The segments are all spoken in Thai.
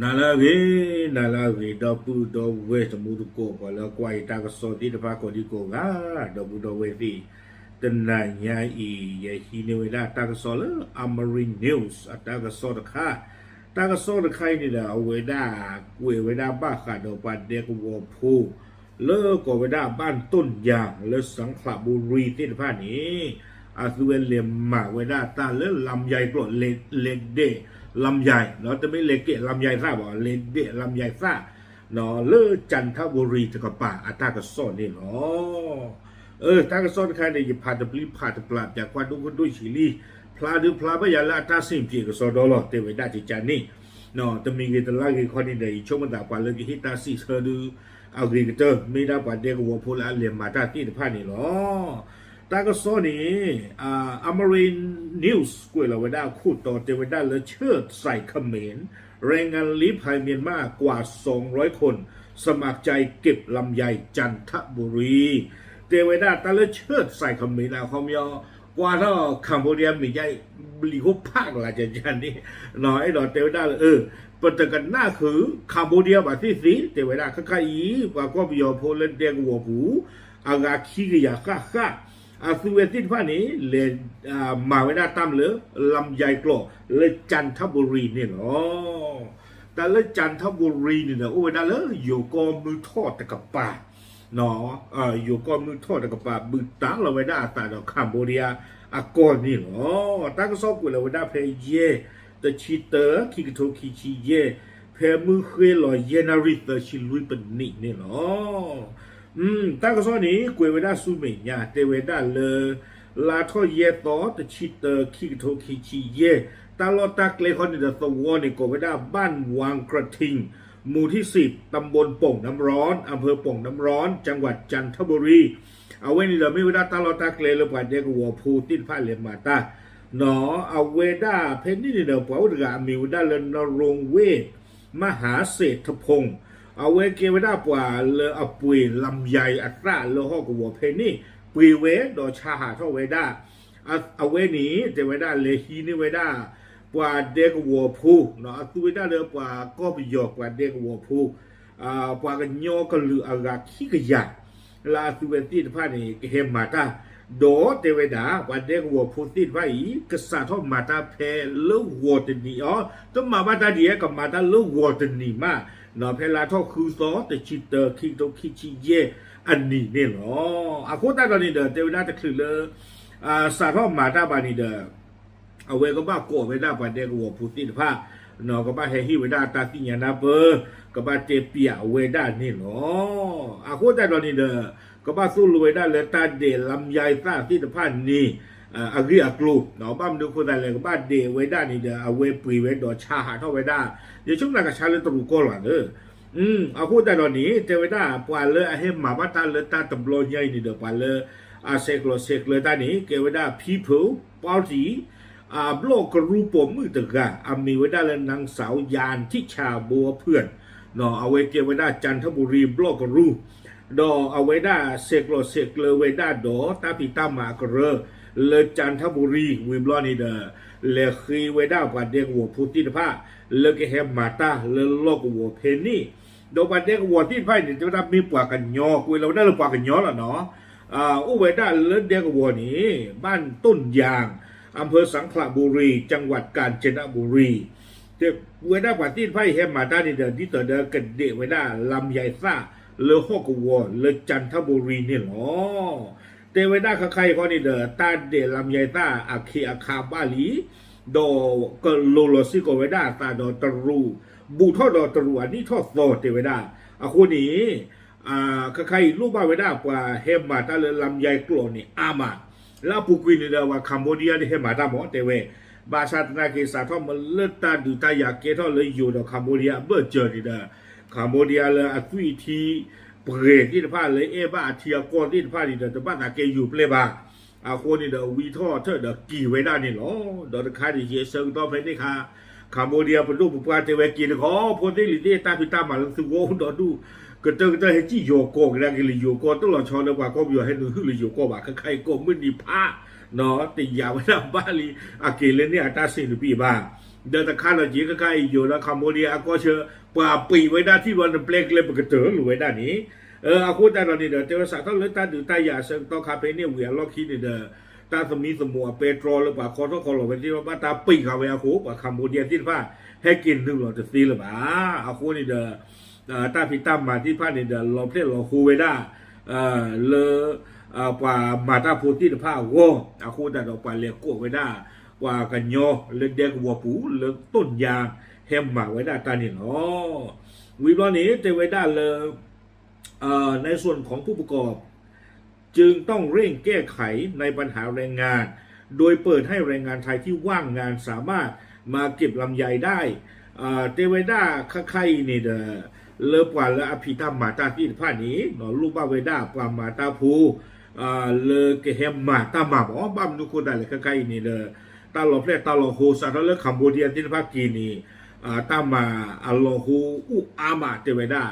နာလာဝေနာလာဝေတော့ပူတော့ဝဲတမှုတကိုပေါ်လောကွာတာကစောတိတဖာကိုဒီကိုငါတော့ပူတော့ဝဲပြီတနညာဤရဲ့ဟီနေဝလာတာကစောလအမရီနျူးစ်အတာကစောတခါတာကစောတခိုင်နေတာအဝေဒဝေဝေဒဘာခါတော့ပတ်တဲ့ကဝဖိုးလေကိုဝေဒบ้านต้นยางเลสังขละบุรีติดพานี้อาสุเวเลมมาเวดาตาเลลำใหญ่กรดเลเลเด ลำไยเนาะจะไม่เล็กเกะลำไยซ่าบอกเลเดะลำไยซ่าเนาะเลือจันทบุรีตะกะป่าอัตากระซ่อนนี่เนาะเออตากระซ่อนใครเนี่ยพานตะปลีพานตะปลาบจากควันดุคนดุชิลีพลาดูพลาบยาละตาสิมปียกระซ่อนดอลเตเวดาติจานี่เนาะตะมีเกตะลาเกคอนี่เดยชมตาปาเลกิฮิตาซิเซดูเอากรีกเตอร์ไม่ได้ปาเด็กวอพูลาเลียมมาตาติตะพานนี่เนาะ ตาก็ซ้อนี่อ่าอมรินนิวส์กุยเราไว้ได้คู่ต่อเทวดาและเชิดใส่เขมรแรงงานลีภัยเมียนมากว่า 200 คน สมัครใจเก็บลำไยจันทบุรีเทวดาตาและเชิดใส่เขมรนะเขามีกว่าถ้าคัมโบเดียมีใจบลีกุภาคละจันจันนี่หน่อยดอเทวดาเออปฏิกันหน้าคือคัมโบเดียบาที่สีเทวดาข้าอีว่าก็มีโพลเดงวัวผูอากาขี้กยาข้าข้า สุเวตินพานีเลอ่ามาไว้หน้าตั้มเลยลำไยกลอเลยจันทบุรีเนี่ยเนาะแต่เลยจันทบุรีเนี่ยนะโอ้ยนั่นเลยอยู่กอมือทอดตะกับป่าเนาะอ่อยู่กอมือทอดตะกับป่ามือตั้งเราไว้หน้าตาดอกคัมโบเดียอากอนนี่เนาะตั้งซอกกูเราไว้หน้าเพย์เย่ตะชีเตอร์คิกโทคิชีเย่เพมือเคยลอยเยนาริตชิลุยเป็นนี่เนี่ยเนาะ อืมตากระซ้อนี้กวยเวดาสุเมญาเตเวดาเลลาทอเยตอตชิเตอคิกโทคิชิเยตาลอตากเลคอนเดตะวอนี่กวยเวดาบ้านวางกระทิงหมู่ที่ 10 ตำบลโป่งน้ำร้อน อำเภอโป่งน้ำร้อน จังหวัดจันทบุรี เอาไว้นี่เราไม่เวดาตาลอตากเลเลปาเดกวัวพูติดผ้าเลมาตาหนอเอาเวดาเพนนี่เดาเปาดกามิวดาเลนรงเวมหาเศรษฐพงศ์ เอาเวเกวดาปว่าเลออปุยลำใหญ่อัตราเลอฮอกวัวเพนี่ปุยเวดอชาหาเท่าเวดาอะเอาเวนี้เตเวดาเลฮีนี่เวดาปว่าเด็กวัวพูเนาะตุเวดาเลอปว่าก็ไปยอกปว่าเด็กวัวพูอ่าปว่ากันยอกันลืออากาขี้กะยาลาตุเว နော်ဖဲလာထောက်ခူသောတချီတခိတုခိချီရဲ့အနီနေလောအခုတတော်နေတဲ့တေဝနာတခိလအာစာရောမာတာပါနေတဲ့အဝေကဘကောဝေဒါပါတဲ့ကောပူတိဖာနော်ကဘဟေဟိဝေဒါတာတိညာနာပကဘတေပီယဝေဒါနေလောအခုတတော်နေတဲ့ကဘသုလဝေဒါလက်တာဒေလမ်ယိုင်တာတိတဖာနေ အဂရီအကလုနော်ဘာမဒုခိုဒါလေကဘာဒေဝဲတာနေတဲ့အဝဲပွေဝဲတော့ချာဟာတော့ဝဲတာဒီချုံနာကချာလေတူကောလာเด้อ อืมအခုတတော်นี้เทวดาปวาเลอเฮมาบัตาเลตาตบลอใหญ่นี่เดปวาเลอาเซกโลเซกเลตานี่เกวดา people party อาบลอกรูปมือตะกะอามีเวดาและนางสาวยานทิชาบัวเพื่อนเนาะเอาไว้เกวดาจันทบุรีบลอกรูดอเอาไว้ดาเซกโลเซกเลเวดาดอตาปิตามากเร เลจันทบุรีวิบลอนีเดอร์เลคีเวด้าปาเดกวัวพุติภาเลกเฮมมาตาเลลกวัวเพนนี่โดบันเด็กวัวที่ไพ่เนี่ยจะได้มีปวกกันยอคุยเราได้เราปวกกันยอแล้วเนาะอ่าอุเวด้าเลิศเด็กวัวนี้บ้านต้นยางอำเภอสังขละบุรี จังหวัดกาญจนบุรีเด็กเวด้าปาที่ไพ่เฮมมาด้านี่เดินที่ต่อเดินกันเดเวด้าลำใหญ่ซ่าเลอฮอกวัวเลจันทบุรีเนี่ยเนาะ เตเวด้าใครเขานี่เดินตาเดลำใหญ่ซ่าอาคีอาคาบาลีโดก็โลโลซิโกเวด้าตาโดตรูบูทอดอตรวนี่ทอดโซเตเวดาอะคนนี้อ่าใครรูบาเวดากว่าเฮมาตาเลลำไยกลนี่อามาลาปูกวินเดว่าคัมโบเดียนี่เฮมาตาหมอเตเวบาชาตนาเกสาทอมเลตาดูตายาเกทอเลยอยู่ดอคัมโบเดียเบอร์เจอนี่เดคัมโบเดียเลยอตุยที เปรที่พาเลยเอบาเทียกอที่พานี่เดแต่บ้านอาเกอยู่เปลบาอาคนนี่เดวีทอเธอเดกี่เวดานี่หรอดอคาดิเยเซิงต่อไปนี่ค่ะคาโมเดียเป็นรูปปาเทวกินขอพอดีลิเดตาพิตามาลังสุโวดอดูก็เจอก็ให้จีโยโกกันกิลิโยโกต้องรอชอนว่าก็อยู่ให้ดูลิโยโกว่าใครก็มึนดีพาเนาะติยาวันบ้าลีอาเกเลเนี่ยตาสินปีบ้าเดินตะคาเราจีก็ใกล้อยู่แล้วคัมโบเดียก็เชื่อาปีไว้ด้านที่วันเปลกเลยปกติหรือไว้ด้านนี้เอออาคูแต่ตอนนี้เด้อเจ้าสาวต้อง เลือกตาดูตายาเชิงต้องคาเฟ่เนี่ยเวียล็อกคิดเด้อตาสมีสมัวเปโตรหรือเปล่าคอต้อคอหลอกเป็นที่ว่าตาปีเขาไว้อาคูว่าคัมโบเดียที่ว่าให้กินนึงหรอจะซีหรือเปล่าอาคูนี่เด้อตาพิตามมาที่พานี่เด้อเราเพลเราคูไว้ด้เออเลอป่ามาตาพูที่ผ้าโวอาคูแต่เราไปเรียกโกไว้ได้ ว่ากันโยเลือกเด็กวัวปูเลือกต้นยางเฮมมาไว้ได้ตานี่เนาะวิบลอนี้เตไว้ได้เลยในส่วนของผู้ประกอบ จึงต้องเร่งแก้ไขในปัญหาแรงงาน โดยเปิดให้แรงงานไทยที่ว่างงานสามารถมาเก็บลำไยได้เอ่อเตว้ได้ค่าไข่นี่เดอเลอปว่าเลออภิธรรมมาตาที่ผ้านี้เนาะลูกบ้าไว้ได้ปามาตาภูเอ่อเลอเกเฮมมาตามาบอบ้ามนุคนได้เลยค่าไข่นี่เดอ ตลอดเพลตลอดโฮสารเลคัมโบเดียที่ภาคกีนีอ่าตามาอัลลอฮูอุอามาเตเวดา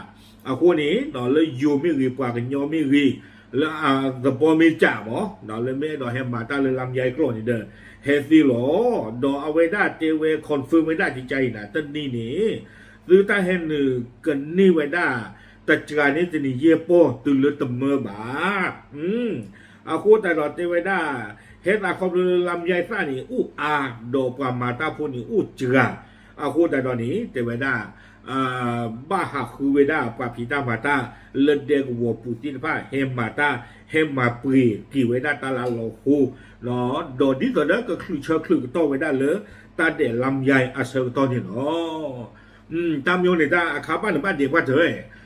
อาคนนี้เนาเลยยูมิรีปว่ากันยอมิรีแล้วอ่า the boy มีจ่าหมอเนาเลยไม่ดอแฮมมาตาเลยลำใหญ่กรนี่เด้อเฮซีหรอดอเอาไว้ได้เตเวคอนเฟิร์มไว้ได้จริงใจนะตันนี่นี่หรือตาเฮนนึกันนี่ไว้ได้แต่จานี้จะนี่เย่โป้ตุลตเมอบาอืมอาคูแต่ดอกเตเวดาเฮ็ดอาคอมลำไยซ่าอู้อาโดปามาตาพูนี่อู้เจืออาคูแต่ตอนนี้เตเวด้า าปาพิตามาตาเลเดกวัวปูตินพาเฮมมาตาเฮมมาปรีกีเวดาตาลาโลฮูเนาะโดดิตัวนั้นก็คือเชื่อคือโตเวดาเลยตาเดลำไยอาเซอตอนนี้เนาะอืมตามโยนี่ตาอาคาบ้านบ้านเด็กว่าเถอะเนาะโน้คนละเธอลันเดนกลมปลือละว่าปูมือปูผ่านรอเตกยาป่าเอาเว้เออเอาคนนี่เด้อเทวดาเพลปกันเดเวบ้าคันนี่เด้อน้ำบ้ากระ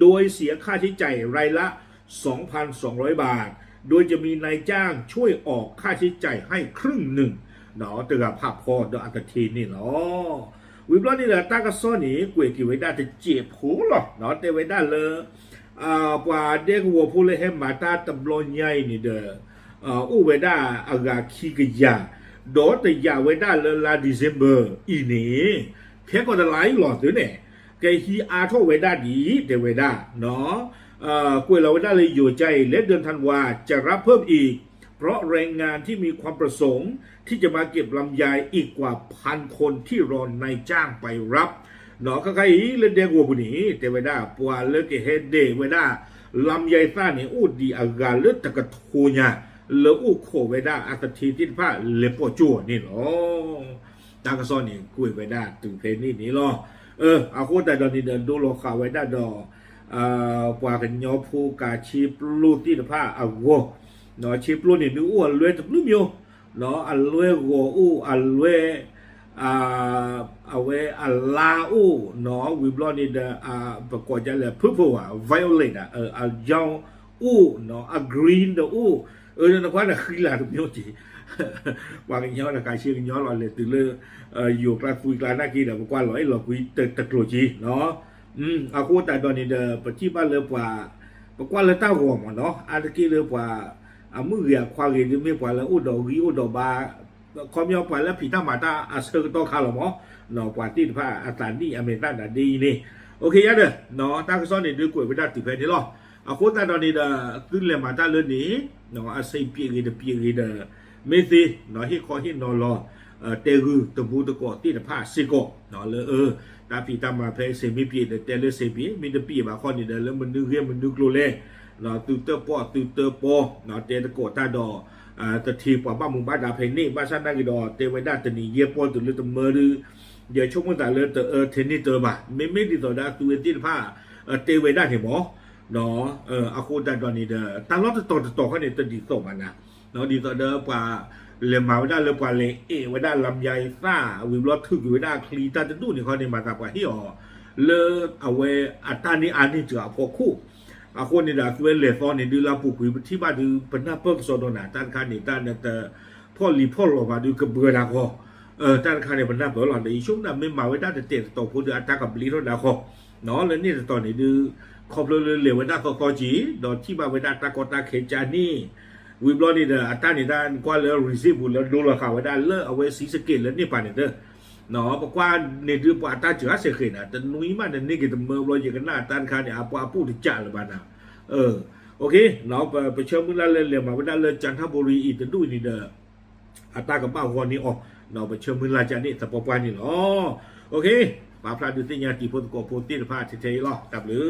โดยเสียค่าใช้จ่ายรายละ 2,200 บาท โดยจะมีนายจ้างช่วยออกค่าใช้จ่ายให้ครึ่งหนึ่งเนาะเตือภาพพอดอัตทีนี่เนาะวิบลอนี่แหละตากระซ้อนนี่กวยกี่ไว้ได้จะเจ็บหูหรอเนาะเตไว้ได้เลยอ่าปว่าเด็กวัวผู้เลยให้มาตาตำบลใหญ่นี่เด้ออ่าอู้ไว้ได้อากาขี้กยาโดแต่ยาไว้ได้เลยลาดิเซมเบอร์อีนี่เพียงก็จะไล่หลอดด้วยเนี่ย ကဲဟီအားထုတ်ဝေဒဒီတေဝေဒနော်อ่ากุยเราได้เลยอยู่ใจและเดือนธันวาจะรับเพิ่มอีก เพราะแรงงานที่มีความประสงค์ที่จะมาเก็บลำไยอีกกว่าพันคนที่รอนายจ้างไปรับเนาะก็ใครเล่นเด็กวัวบุนี้เตเวดาปัวเลิกเฮดเดเวดาลำไยซ่าเนี่ยอูดีอากาเลือตะกะทูญาเลอูโคเวดาอัตทีที่ผ้าเลปจัวนี่เนาะตากระซ้อนนี่กุยเวดาตึงเพลนี่นี่เนาะ เออเอาคนแต่ตอนนี้เดินดูโลกาไว้ได้ดอกอ่าปว่ากันยอผู้กาชีปลูที่ผ้าเอาวัวเนาะชีปลูนี่นึกอ้วนรวยตับลุ่มอยู่เนาะอันรวยวัวอู้อันรวยอ่าเอาไว้อันลาอู้เนาะวิบลอนี่เดอ่าประกอบจะเลยพึ่งอ่ะ violet อ่ะเอออันยองอู้เนาะอัน green เดอู้เออนะควันน่ะคือลาตุမျိုးจีว่ากันย้อนนะกาชื่อย้อนลอยเลยตื่นเลยเอ่ออยู่กลางคุยกลางหน้ากี้เดี๋ยวกว่าลอยหลอกคุยตะตะกลัวจีเนาะอืมอากูแต่ตอนนี้เดอ Ơi nó quá là khi là được nhiều chị và cái nhớ là cái xe nhớ là từ lơ dù ra quy ra na kia là qua lỗi là quy tật rồi chị nó ừ à cô tại đoàn này bà chỉ ba lơ và bà qua lơ tao gồm mà nó à kia lơ và à mưa gà qua gà thì mới qua là ô đồ ghi ô đồ ba có nhau qua là pita mà ta à sơ to khá là mỏ nó quả tin pha à tàn đi à mình ta đã đi nè ok nhá được nó ta cứ so này đưa quỷ với đặt tỷ phê thế lo အခုတတော်ဒီဒါသူလေမတာလို့နေနော်အစိပြေကြီးတပြေကြီးတမေသိနော်ဟိခေါ်ဟိနော်လောတေဂူတဘူးတကောတိတဖာစေကောနော်လေအတာပီတမဖဲစေမီပြေတဲလေစေပြေမင်းတပြေပါခေါ်နေတယ်လေမနုခဲမနုကလိုလေနော်သူတပေါ်သူတပေါ်နော်တဲတကောတတော်အာတတိပပမုံဘာဒါဖဲနေဘာသာနာကြီးတော့တေဝဒတနီရေပေါ်သူလေတမရရေချုံမတာလေတအထနေတပါမေမေဒီတော့ဒါသူတိတဖာတေဝဒတယ်ဘော นาะเอออาคูดันตอนนี้เด้อตลอดต่อต่อเขาเนี่ยตดีส่งมันนะเนาะดีต่อเด้อปว่าเลมาไว้ได้เลยปว่าเลเอไว้ได้ลำไยซ่าวิบลอดทึกอยู่ไว้ได้คลีตาจะดูนี่เขาเนี่ยมาตากว่าที่อ๋อเลเอาไว้อัตานี่อันนี้เจอพอคู่อาคนนี่ดาคือเลฟอนนี่ดูลาปุกุยที่บ้านดูเป็นหน้าเปิ้งโซโดนาตันคันนี่ตันแต่พ่อลีพ่อหลอกมาดูกระเบือดาคอ เออแต่คาเนี่ยมันนับตัวหลอนเลยช่วงนั้นไม่มาไว้ได้แต่เตะต่อพูดอัตรากับลีโรดาคอเนาะแล้วนี่ตอนนี้ดู ขอบเลยเหลวไว้ได้ก็กอจีดอที่มาไว้ได้ตากอตาเคจานี่วิบลอนี่เดออัตรานี่ด้านกว่าแล้วรีซีฟแล้วดูราคาไว้ได้เลิกเอาไว้สีสเกตแล้วนี่ปานนี่เด้อเนาะบอกว่าในดูปอัตราจะเสียขึ้นนะแต่นุ้ยมันนี่ก็จะเมื่อเราอย่างกันหน้าตันคาเนี่ยอาปาปูที่จ่าเลยบ้านนะเออโอเคเนาะไปเชื่อมือละเรียมาไว้ได้เลยจันทบุรีอีกจะดูนี่เด้ออัตรากับบ้าวันนี้อ๋อเราไปเชื่อมือลาจานี่สปอปวานี่เหรอโอเคมาพลาดดูที่ยาตีพุทธโกโพติพาเทเทล่อกับหรือ